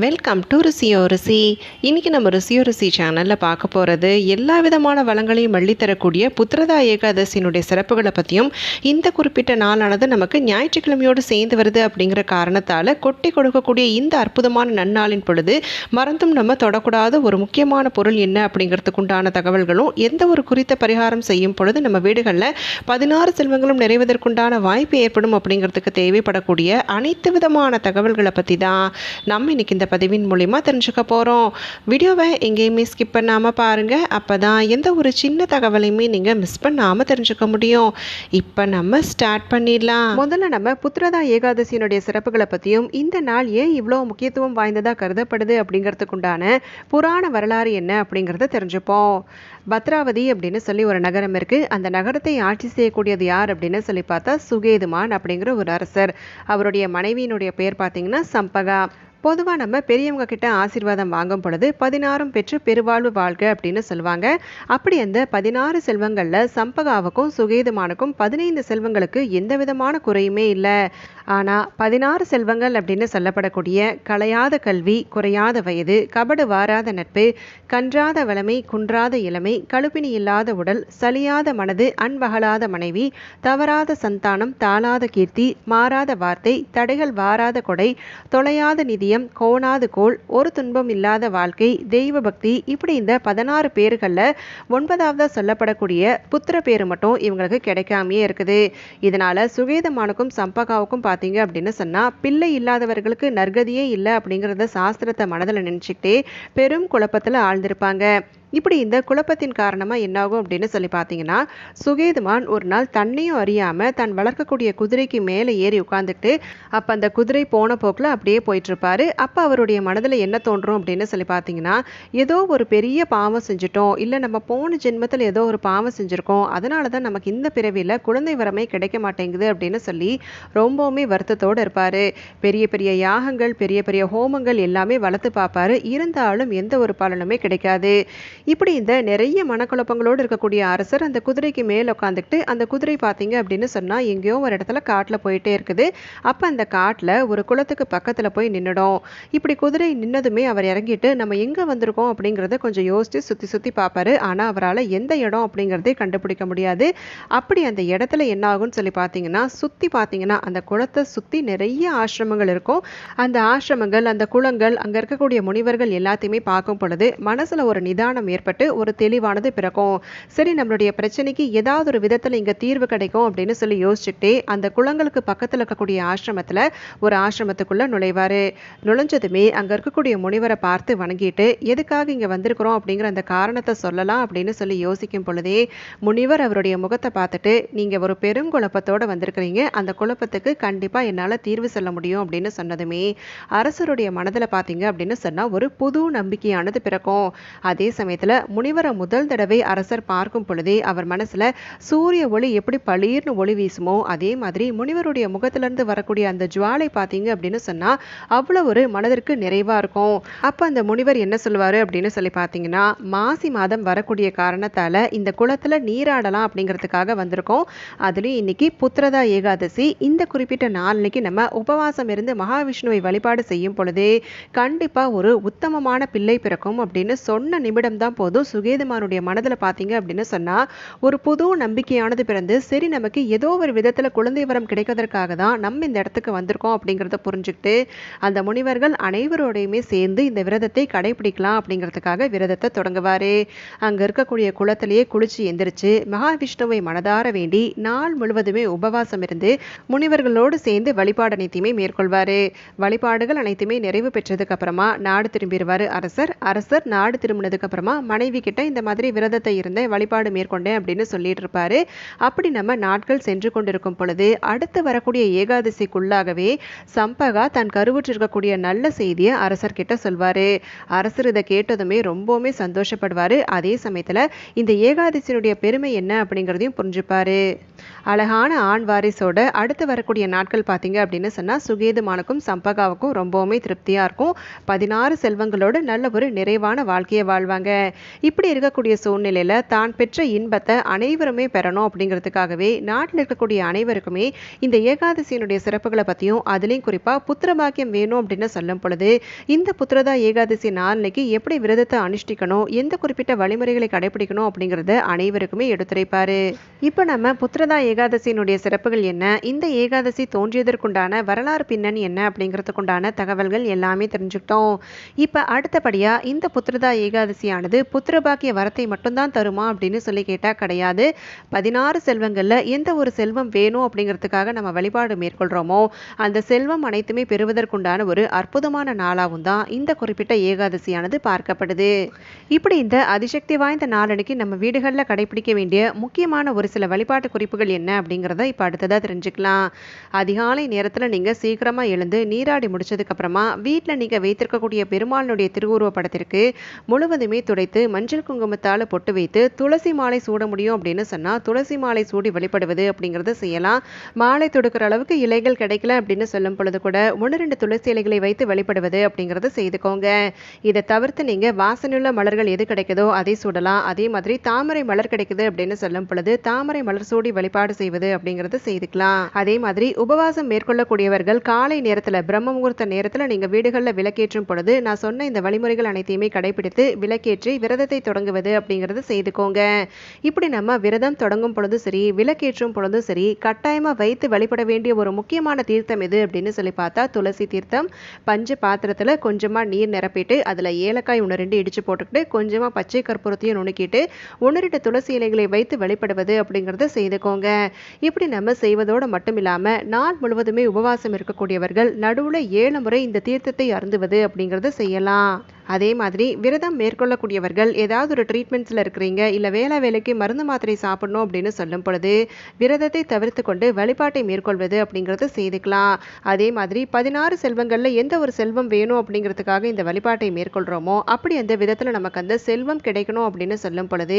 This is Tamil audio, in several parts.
வெல்கம் டு ருசியோ ருசி இன்றைக்கி நம்ம ருசியோ ருசி சேனலில் பார்க்க போகிறது எல்லா விதமான வளங்களையும் அள்ளித்தரக்கூடிய புத்திரதா ஏகாதசியினுடைய சிறப்புகளை பற்றியும் இந்த குறிப்பிட்ட நாளானது நமக்கு ஞாயிற்றுக்கிழமையோடு சேர்ந்து வருது அப்படிங்கிற காரணத்தால் கொட்டி கொடுக்கக்கூடிய இந்த அற்புதமான நன்னாளின் பொழுது மறந்தும் நம்ம தொடக்கூடாத ஒரு முக்கியமான பொருள் என்ன அப்படிங்கிறதுக்கு உண்டான தகவல்களும் எந்த ஒரு குறித்த பரிகாரம் செய்யும் பொழுது நம்ம வீடுகளில் பதினாறு செல்வங்களும் நிறைவதற்குண்டான வாய்ப்பு ஏற்படும் அப்படிங்கிறதுக்கு தேவைப்படக்கூடிய அனைத்து விதமான தகவல்களை பற்றி தான் நம்ம இன்றைக்கி இந்த பதிவின் மூலிமா தெரிஞ்சுக்க போகிறோம் வீடியோவை எங்கேயுமே ஸ்கிப் பண்ணாமல் பாருங்கள் அப்போ தான் எந்த ஒரு சின்ன தகவலையுமே நீங்கள் மிஸ் பண்ணாமல் தெரிஞ்சுக்க முடியும். இப்போ நம்ம ஸ்டார்ட் பண்ணிடலாம். முதல்ல நம்ம புத்திரதா ஏகாதசியினுடைய சிறப்புகளை பற்றியும் இந்த நாள் ஏன் இவ்வளோ முக்கியத்துவம் வாய்ந்ததாக கருதப்படுது அப்படிங்கிறதுக்குண்டான புராண வரலாறு என்ன அப்படிங்கிறத தெரிஞ்சுப்போம். பத்ராவதி அப்படின்னு சொல்லி ஒரு நகரம் இருக்குது அந்த நகரத்தை ஆட்சி செய்யக்கூடியது யார் அப்படின்னு சொல்லி பார்த்தா சுகேதுமான் அப்படிங்கிற ஒரு அரசர். அவருடைய மனைவியினுடைய பெயர் பார்த்தீங்கன்னா சம்பகா. பொதுவாக நம்ம பெரியவங்க கிட்ட ஆசீர்வாதம் வாங்கும் பொழுது பதினாறும் பெற்று பெருவாழ்வு வாழ்க அப்படின்னு சொல்லுவாங்க. அப்படி அந்த பதினாறு செல்வங்களில் சம்பகாவுக்கும் சுகேதுமானுக்கும் பதினைந்து செல்வங்களுக்கு எந்த விதமான குறையுமே இல்லை. ஆனால் பதினாறு செல்வங்கள் அப்படின்னு சொல்லப்படக்கூடிய கலையாத கல்வி குறையாத வயது கபடு வாராத நட்பு கன்றாத வளமை குன்றாத இளமை கழுப்பினி இல்லாத உடல் சலியாத மனது அன்பகலாத மனைவி தவறாத சந்தானம் தாளாத கீர்த்தி மாறாத வார்த்தை தடைகள் வாராத கொடை தொலையாத நிதி நிதியம் கோணாது கோள் ஒரு துன்பம் இல்லாத வாழ்க்கை தெய்வ பக்தி இப்படி இந்த பதினாறு பேர்களில் ஒன்பதாவதாக சொல்லப்படக்கூடிய புத்திர பேர் மட்டும் இவங்களுக்கு கிடைக்காமையே இருக்குது. இதனால சுகேதமானுக்கும் சம்பகாவுக்கும் பார்த்தீங்க அப்படின்னு சொன்னால் பிள்ளை இல்லாதவர்களுக்கு நற்கதியே இல்லை அப்படிங்கிறத சாஸ்திரத்தை மனதில் நினச்சிக்கிட்டே பெரும் குழப்பத்தில் ஆழ்ந்திருப்பாங்க. இப்படி இந்த குழப்பத்தின் காரணமாக என்னாகும் அப்படின்னு சொல்லி பார்த்தீங்கன்னா சுகேதுமான் ஒரு நாள் தன்னையும் அறியாமல் தன் வளர்க்கக்கூடிய குதிரைக்கு மேலே ஏறி உட்காந்துக்கிட்டு அப்போ அந்த குதிரை போன போக்கில் அப்படியே போயிட்டுருப்பாரு. அப்போ அவருடைய மனதில் என்ன தோன்றும் அப்படின்னு சொல்லி பார்த்தீங்கன்னா ஏதோ ஒரு பெரிய பாவம் செஞ்சுட்டோம். இல்லை நம்ம போன ஜென்மத்தில் ஏதோ ஒரு பாவம் செஞ்சுருக்கோம். அதனால தான் நமக்கு இந்த பிறவியில் குழந்தை வரமே கிடைக்க மாட்டேங்குது அப்படின்னு சொல்லி ரொம்பவுமே வருத்தத்தோடு இருப்பார். பெரிய பெரிய யாகங்கள் பெரிய பெரிய ஹோமங்கள் எல்லாமே வளர்த்து பார்ப்பாரு. இருந்தாலும் எந்த ஒரு பலனுமே கிடைக்காது. இப்படி இந்த நிறைய மனக்குழப்பங்களோடு இருக்கக்கூடிய அரசர் அந்த குதிரைக்கு மேலே உட்காந்துக்கிட்டு அந்த குதிரை பார்த்தீங்க அப்படின்னு சொன்னால் எங்கேயோ ஒரு இடத்துல காட்டில் போயிட்டே இருக்குது. அப்போ அந்த காட்டில் ஒரு குளத்துக்கு பக்கத்தில் போய் நின்றுடும் இப்படி குதிரை நின்னதுமே அவர் இறங்கிட்டு நம்ம எங்கே வந்திருக்கோம் அப்படிங்கிறத கொஞ்சம் யோசித்து சுற்றி சுற்றி பார்ப்பாரு. ஆனால் அவரால் எந்த இடம் அப்படிங்கிறதே கண்டுபிடிக்க முடியாது. அப்படி அந்த இடத்துல என்ன ஆகும்னு சொல்லி பார்த்தீங்கன்னா சுற்றி பார்த்தீங்கன்னா அந்த குளத்தை சுற்றி நிறைய ஆசிரமங்கள் இருக்கும். அந்த ஆசிரமங்கள் அந்த குளங்கள் அங்கே இருக்கக்கூடிய முனிவர்கள் எல்லாத்தையுமே பார்க்கும் பொழுது மனசில் ஒரு நிதானம் ஏற்பட்டு ஒரு தெளிவானது பிறக்கும். சரி நம்மளுடைய பிரச்சனைக்கு ஏதாவது ஒரு விதத்தில் இங்கே தீர்வு கிடைக்கும் அப்படின்னு சொல்லி யோசிச்சுட்டே அந்த குளங்களுக்கு பக்கத்தில் இருக்கக்கூடிய ஆசிரமத்தில் ஒரு ஆசிரமத்துக்குள்ளே நுழைவார். நுழைஞ்சதுமே அங்கே இருக்கக்கூடிய முனிவரை பார்த்து வணங்கிட்டு எதுக்காக இங்கே வந்திருக்கிறோம்? அப்படிங்கிற அந்த காரணத்தை சொல்லலாம் அப்படின்னு சொல்லி யோசிக்கும் பொழுதே முனிவர் அவருடைய முகத்தை பார்த்துட்டு நீங்கள் ஒரு பெருங்குழப்பத்தோடு வந்திருக்கிறீங்க. அந்த குழப்பத்துக்கு கண்டிப்பாக என்னால் தீர்வு சொல்ல முடியும். அப்படின்னு சொன்னதுமே அரசருடைய மனதில் பார்த்தீங்க அப்படின்னு சொன்னால் ஒரு புது நம்பிக்கையானது பிறக்கும். அதே சமயத்தில் முனிவரை முதல் தடவை அரசர் பார்க்கும் பொழுதே அவர் மனசில் சூரிய ஒளி எப்படி பளீர்னு ஒளி வீசுமோ அதே மாதிரி முனிவருடைய முகத்திலிருந்து வரக்கூடிய அந்த ஜுவாலை பார்த்தீங்க அப்படின்னு சொன்னால் அவ்வளோ ஒரு மனதிற்கு நிறைவாக இருக்கும். அப்போ அந்த முனிவர் என்ன சொல்லுவார் அப்படின்னு சொல்லி பார்த்தீங்கன்னா மாசி மாதம் வரக்கூடிய காரணத்தால் இந்த குளத்தில் நீராடலாம் அப்படிங்கிறதுக்காக வந்திருக்கோம். அதுலேயும் இன்னைக்கு புத்திரதா ஏகாதசி. இந்த குறிப்பிட்ட நாளைக்கு நம்ம உபவாசம் இருந்து மகாவிஷ்ணுவை வழிபாடு செய்யும் பொழுதே கண்டிப்பாக ஒரு உத்தமமான பிள்ளை பிறக்கும் அப்படின்னு சொன்ன நிமிடம் தான் போதும். சுகேதுமானுடைய மனதில் பார்த்தீங்க அப்படின்னு சொன்னால் ஒரு புது நம்பிக்கையானது பிறந்து சரி நமக்கு ஏதோ ஒரு விதத்தில் குழந்தை வரம் கிடைக்கிறதற்காக தான் நம்ம இந்த இடத்துக்கு வந்திருக்கோம் அப்படிங்கிறத புரிஞ்சுக்கிட்டு அந்த முனிவர்கள் அனைவரோடையுமே சேர்ந்து இந்த விரதத்தை கடைபிடிக்கலாம் அப்படிங்கிறதுக்காக விரதத்தை தொடங்குவார். அங்கே இருக்கக்கூடிய குளத்திலேயே குளிச்சு எந்திரிச்சு மகாவிஷ்ணுவை மனதார வேண்டி நாள் முழுவதுமே உபவாசம் இருந்து முனிவர்களோடு சேர்ந்து வழிபாடு அனைத்தையுமே மேற்கொள்வார். வழிபாடுகள் அனைத்துமே நிறைவு பெற்றதுக்கு அப்புறமா நாடு திரும்பிடுவார் அரசர். அரசர் நாடு திரும்பினதுக்கு அப்புறமா மனைவி கிட்ட இந்த மாதிரி விரதத்தை இருந்தேன் வழிபாடு மேற்கொண்டேன் அப்படின்னு சொல்லிட்டு இருப்பாரு அப்படி நம்ம நாட்கள் சென்று கொண்டிருக்கும் பொழுது அடுத்து வரக்கூடிய ஏகாதசிக்குள்ளாகவே சம்பகா தன் கருவுற்றிருக்கக்கூடிய நல்ல செய்தியை அரசர்கிட்ட சொல்வாரு. அரசர் இதை கேட்டதுமே ரொம்பவுமே சந்தோஷப்படுவாரு. அதே சமயத்துல இந்த ஏகாதசியினுடைய பெருமை என்ன அப்படிங்கிறதையும் புரிஞ்சுப்பாரு. அழகான ஆண் வாரிசோட அடுத்து வரக்கூடிய நாட்கள் பார்த்தீங்க அப்படின்னு சொன்னா சுகேதுமானுக்கும் சம்பகாவுக்கும் ரொம்பவுமே திருப்தியாக இருக்கும். பதினாறு செல்வங்களோடு நல்ல ஒரு நிறைவான வாழ்க்கையை வாழ்வாங்க. இப்படி இருக்கக்கூடிய சூழ்நிலையில் தான் பெற்ற இன்பத்தை அனைவருமே பெறணும் அப்படிங்கிறதுக்காகவே நாட்டில் இருக்கக்கூடிய அனைவருக்குமே இந்த ஏகாதசியினுடைய சிறப்புகளை பற்றியும் அதுலேயும் குறிப்பாக புத்திர பாக்கியம் வேணும் அப்படின்னு சொல்லும் பொழுது இந்த புத்திரதா ஏகாதசி நாளைக்கு எப்படி விரதத்தை அனுஷ்டிக்கணும் எந்த குறிப்பிட்ட வழிமுறைகளை கடைபிடிக்கணும் அப்படிங்கிறத அனைவருக்குமே எடுத்துரைப்பாரு. இப்போ நம்ம புத்திரதா ஏகாதசியினுடைய சிறப்புகள் என்ன இந்த ஏகாதசி தோன்றியதற்குண்டான வரலாறு பின்னணி என்ன அப்படிங்கிறதுக்குண்டான தகவல்கள் எல்லாமே தெரிஞ்சுக்கிட்டோம். இப்போ அடுத்தபடியாக இந்த புத்திரதா ஏகாதசியானது புத்திர பாக்கிய வரத்தை மட்டும்தான் தருமா அப்படின்னு சொல்லி கேட்டால் கிடையாது. பதினாறு செல்வங்களில் எந்த ஒரு செல்வம் வேணும் அப்படிங்கிறதுக்காக நம்ம வழிபாடு மேற்கொள்கிறோமோ அந்த செல்வம் அனைத்துமே பெறுவதற்குண்டான ஒரு அற்புதமான நாளாகவும் தான் இந்த குறிப்பிட்ட ஏகாதசியானது பார்க்கப்படுது. இப்படி இந்த அதிசக்தி வாய்ந்த நாளன்னைக்கு நம்ம வீடுகளில் கடைபிடிக்க வேண்டிய முக்கியமான ஒரு சில வழிபாட்டு குறிப்புகள் என்ன அப்படிங்கிறத இப்போ அடுத்ததாக தெரிஞ்சுக்கலாம். அதிகாலை நேரத்தில் நீங்கள் சீக்கிரமாக எழுந்து நீராடி முடிச்சதுக்கப்புறமா வீட்டில் நீங்கள் வைத்திருக்கக்கூடிய பெருமாளுடைய திருவுருவ படத்திற்கு முழுவதுமே துடைத்து மஞ்சள் குங்குமத்தால் பொட்டு வைத்து துளசி மாலை சூட முடியும் அப்படின்னு சொன்னால் துளசி மாலை சூடி வழிபடுவது அப்படிங்கிறத செய்யலாம். மாலை தொடுக்கிற அளவுக்கு இலைகள் கிடைக்கல அப்படின்னு சொல்லும் பொழுது கூட ஒன்று ரெண்டு துளசி இலைகளை வைத்து வழிபடுவது அப்படிங்கிறத செய்துக்கோங்க. இதை தவிர்த்து நீங்கள் வாசனையுள்ள மலர்கள் எது கிடைக்குதோ அதை சூடலாம். அதே மாதிரி தாமரை மலர் கிடைக்குது அப்படின்னு சொல்லும் பொழுது தாமரை மலர் சூடி வழிபாடு செய்வது அப்படிங்கிறத செய்துக்கலாம். அதே மாதிரி உபவாசம் மேற்கொள்ளக்கூடியவர்கள் காலை நேரத்தில் பிரம்ம முகூர்த்த நேரத்தில் நீங்கள் வீடுகளில் விளக்கேற்றும் பொழுது நான் சொன்ன இந்த வழிமுறைகள் அனைத்தையுமே கடைபிடித்து விளக்கேற்றி விரதத்தை தொடங்குவது அப்படிங்கிறத செய்துக்கோங்க. இப்படி நம்ம விரதம் தொடங்கும் பொழுது சரி விளக்கேற்றும் பொழுதும் சரி கட்டாயமாக வைத்து வழிபட வேண்டிய ஒரு முக்கியமான தீர்த்தம் எது அப்படின்னு சொல்லி பார்த்தா துளசி தீர்த்தம். பஞ்ச பாத்திரத்தில் கொஞ்சமாக நீர் நிரப்பிட்டு அதில் ஏலக்காய் ஒன்று ரெண்டு இடித்து போட்டுக்கிட்டு கொஞ்சமாக பச்சை கற்பூரத்தையும் நுணுக்கிட்டு ஒன்று ரெண்டு துளசி இலைகளை வைத்து வழிபடுவது அப்படிங்கிறத செய்துக்கோங்க. இப்படி நம்ம செய்வதோடு மட்டும் இல்லாமல் நாள் முழுவதுமே உபவாசம் இருக்கக்கூடியவர்கள் நடுவில் ஏழு முறை இந்த தீர்த்தத்தை அருந்துவது அப்படிங்கிறத செய்யலாம். அதே மாதிரி விரதம் மேற்கொள்ளக்கூடியவர்கள் ஏதாவது ஒரு ட்ரீட்மெண்ட்ஸில் இருக்கிறீங்க இல்லை வேலை வேலைக்கு மருந்து மாத்திரை சாப்பிடணும் அப்படின்னு சொல்லும் பொழுது விரதத்தை தவிர்த்து கொண்டு வழிபாட்டை மேற்கொள்வது அப்படிங்கிறத செய்துக்கலாம். அதே மாதிரி பதினாறு செல்வங்களில் எந்த ஒரு செல்வம் வேணும் அப்படிங்கிறதுக்காக இந்த வழிபாட்டை மேற்கொள்கிறோமோ அப்படி அந்த விதத்தில் நமக்கு அந்த செல்வம் கிடைக்கணும் அப்படின்னு சொல்லும் பொழுது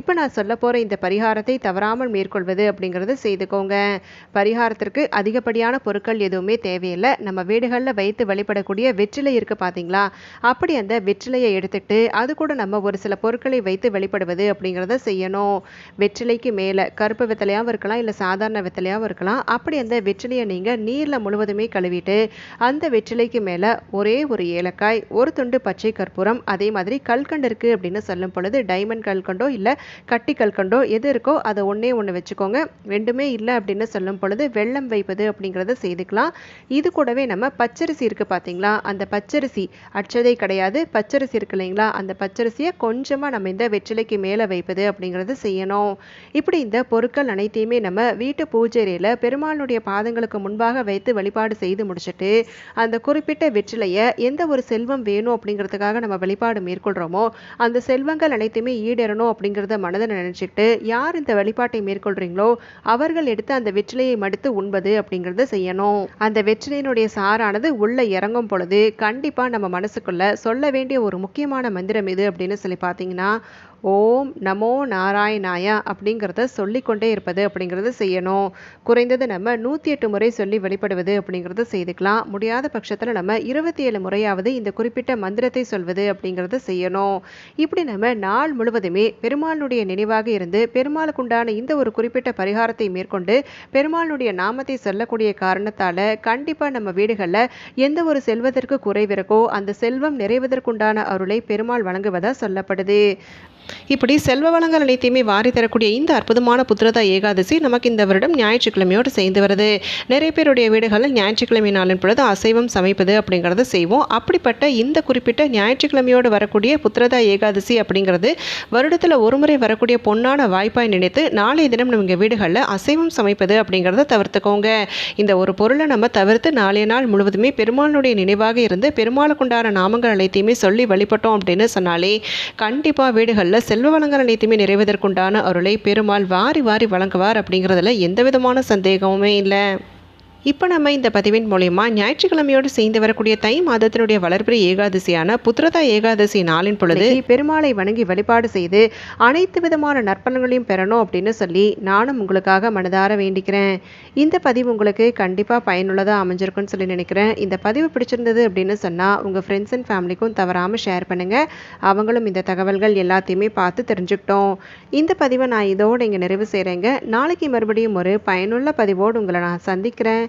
இப்போ நான் சொல்ல போகிற இந்த பரிகாரத்தை தவறாமல் மேற்கொள்வது அப்படிங்கிறத செய்துக்கோங்க. பரிகாரத்திற்கு அதிகப்படியான பொருட்கள் எதுவுமே தேவையில்லை. நம்ம வீடுகளில் வைத்து வழிபடக்கூடிய வெற்றிலை இருக்குது பார்த்தீங்களா அப்படி அந்த வெற்றிலையை எடுத்துட்டு அது கூட நம்ம ஒரு சில பொருட்களை வைத்து வெளிப்படுவது அப்படிங்கிறத செய்யணும். வெற்றிலைக்கு மேலே கருப்பு வெத்தலையாகவும் இருக்கலாம் இல்லை சாதாரண வெத்தலையாகவும் இருக்கலாம். அப்படி அந்த வெற்றிலையை நீங்கள் நீரில் முழுவதுமே கழுவிட்டு அந்த வெற்றிலைக்கு மேலே ஒரே ஒரு ஏலக்காய் ஒரு துண்டு பச்சை கற்பூரம் அதே மாதிரி கல்கண்டு இருக்குது அப்படின்னு சொல்லும் பொழுது டைமண்ட் கல்கண்டோ இல்லை கட்டி கல்கண்டோ எது இருக்கோ அதை ஒன்றே ஒன்று வச்சுக்கோங்க. ரெண்டுமே இல்லை அப்படின்னு சொல்லும் பொழுது வெள்ளம் வைப்பது அப்படிங்கிறத செய்துக்கலாம். இது கூடவே நம்ம பச்சரிசி இருக்குது பார்த்தீங்களா அந்த பச்சரிசி அச்சதை கிடையாது. பச்சரிசி இருக்கு இல்லைங்களா? அந்த பச்சரிசியை கொஞ்சமாக நம்ம இந்த வெற்றிலைக்கு மேலே வைப்பது அப்படிங்கிறது செய்யணும். இப்படி இந்த பொருட்கள் அனைத்தையுமே நம்ம வீட்டு பூஜையில் பெருமாளுடைய பாதங்களுக்கு முன்பாக வைத்து வழிபாடு செய்து முடிச்சுட்டு அந்த குறிப்பிட்ட வெற்றிலையை எந்த ஒரு செல்வம் வேணும் அப்படிங்கிறதுக்காக நம்ம வழிபாடு மேற்கொள்கிறோமோ அந்த செல்வங்கள் அனைத்துமே ஈடேறணும் அப்படிங்கிறத மனதில் நினச்சிட்டு யார் இந்த வழிபாட்டை மேற்கொள்கிறீங்களோ அவர்கள் எடுத்து அந்த வெற்றிலையை மடுத்து உண்பது அப்படிங்கிறத செய்யணும். அந்த வெற்றிலையினுடைய சாரானது உள்ளே இறங்கும் பொழுது கண்டிப்பாக நம்ம மனசுக்குள்ள சொல்ல வேண்டிய ஒரு முக்கியமான மந்திரம் எது அப்படின்னு சொல்லி பார்த்தீங்கன்னா ஓம் நமோ நாராயணாய அப்படிங்கிறத சொல்லிக்கொண்டே இருப்பது அப்படிங்கிறத செய்யணும். குறைந்தது நம்ம நூற்றி எட்டு முறை சொல்லி வெளிப்படுவது அப்படிங்கிறத செய்துக்கலாம். முடியாத பட்சத்தில் நம்ம இருபத்தி ஏழு முறையாவது இந்த குறிப்பிட்ட மந்திரத்தை சொல்வது அப்படிங்கிறத செய்யணும். இப்படி நம்ம நாள் முழுவதுமே பெருமாளுடைய நினைவாக இருந்து பெருமாளுக்குண்டான இந்த ஒரு குறிப்பிட்ட பரிகாரத்தை மேற்கொண்டு பெருமாளுடைய நாமத்தை சொல்லக்கூடிய காரணத்தால் கண்டிப்பாக நம்ம வீடுகளில் எந்த ஒரு செல்வதற்கு குறைவிருக்கோ அந்த செல்வம் நிறைவது நிறைவதற்குண்டான அருளை பெருமாள் வழங்குவதா சொல்லப்படுது. இப்படி செல்வ வளங்கள் அனைத்தையுமே வாரி தரக்கூடிய இந்த அற்புதமான புத்திரதா ஏகாதசி நமக்கு இந்த வருடம் ஞாயிற்றுக்கிழமையோடு சேர்ந்து வருது. நிறைய பேருடைய வீடுகளில் ஞாயிற்றுக்கிழமை நாளின் பொழுது அசைவம் சமைப்பது அப்படிங்கிறத செய்வோம். அப்படிப்பட்ட இந்த குறிப்பிட்ட ஞாயிற்றுக்கிழமையோடு வரக்கூடிய புத்திரதா ஏகாதசி அப்படிங்கிறது வருடத்தில் ஒரு முறை வரக்கூடிய பொன்னான வாய்ப்பாய் நினைத்து நாளைய தினம் நம்ம வீடுகளில் அசைவம் சமைப்பது அப்படிங்கிறத தவிர்த்துக்கோங்க. இந்த ஒரு பொருளை நம்ம தவிர்த்து நாளைய நாள் முழுவதுமே பெருமாளுடைய நினைவாக இருந்து பெருமாளுக்குண்டான நாமங்கள் அனைத்தையுமே சொல்லி வழிபட்டோம் அப்படின்னு சொன்னாலே கண்டிப்பாக வீடுகளில் செல்வ வளங்கள் அனைத்துமே நிறைவதற்குண்டான அருளை பெருமாள் வாரி வாரி வழங்குவார் அப்படிங்கிறதுல எந்த விதமான சந்தேகமுமே இல்லை. இப்போ நம்ம இந்த பதிவின் மூலயமா ஞாயிற்றுக்கிழமையோடு சேர்ந்து வரக்கூடிய தை மாதத்தினுடைய வளர்பிறை ஏகாதசியான புத்திரதா ஏகாதசி நாளின் பொழுது பெருமாளை வணங்கி வழிபாடு செய்து அனைத்து விதமான நற்பலன்களையும் பெறணும் அப்படின்னு சொல்லி நானும் உங்களுக்காக மனதார வேண்டிக்கிறேன். இந்த பதிவு உங்களுக்கு கண்டிப்பாக பயனுள்ளதாக அமைஞ்சிருக்குன்னு சொல்லி நினைக்கிறேன். இந்த பதிவு பிடிச்சிருந்தது அப்படின்னு சொன்னால் உங்கள் ஃப்ரெண்ட்ஸ் அண்ட் ஃபேமிலிக்கும் தவறாமல் ஷேர் பண்ணுங்கள் அவங்களும் இந்த தகவல்கள் எல்லாத்தையுமே பார்த்து தெரிஞ்சுக்கிட்டோம். இந்த பதிவை நான் இதோடு இங்கே நிறைவு செய்கிறேங்க நாளைக்கு மறுபடியும் ஒரு பயனுள்ள பதிவோடு உங்களை நான் சந்திக்கிறேன்.